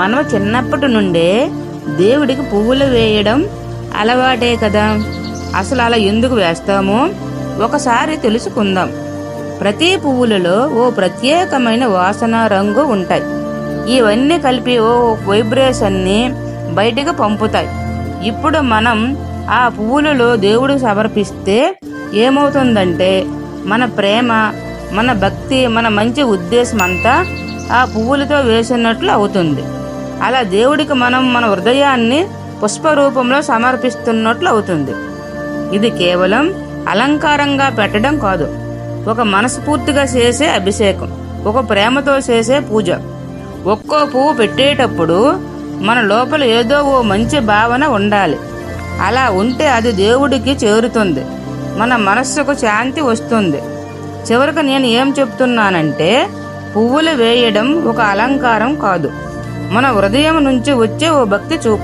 మనం చిన్నప్పటి నుండే దేవుడికి పువ్వులు వేయడం అలవాటే కదా. అసలు అలా ఎందుకు వేస్తామో ఒకసారి తెలుసుకుందాం. ప్రతి పువ్వులలో ఓ ప్రత్యేకమైన వాసన రంగు ఉంటాయి. ఇవన్నీ కలిపి ఓ వైబ్రేషన్ని బయటికి పంపుతాయి. ఇప్పుడు మనం ఆ పువ్వులలో దేవుడికి సమర్పిస్తే ఏమవుతుందంటే మన ప్రేమ మన భక్తి మన మంచి ఉద్దేశం అంతా ఆ పువ్వులతో వేసినట్లు అవుతుంది. అలా దేవుడికి మనం మన హృదయాన్ని పుష్ప రూపంలో సమర్పిస్తున్నట్లు అవుతుంది. ఇది కేవలం అలంకారంగా పెట్టడం కాదు. ఒక మనస్ఫూర్తిగా చేసే అభిషేకం ఒక ప్రేమతో చేసే పూజ. ఒక్కో పువ్వు పెట్టేటప్పుడు మన లోపల ఏదో ఓ మంచి భావన ఉండాలి. అలా ఉంటే అది దేవుడికి చేరుతుంది. మన మనస్సుకు శాంతి వస్తుంది. చివరికి నేను ఏం చెప్తున్నానంటే పువ్వులు వేయడం ఒక అలంకారం కాదు. మన హృదయం నుంచి వచ్చే ఓ భక్తి చూపు.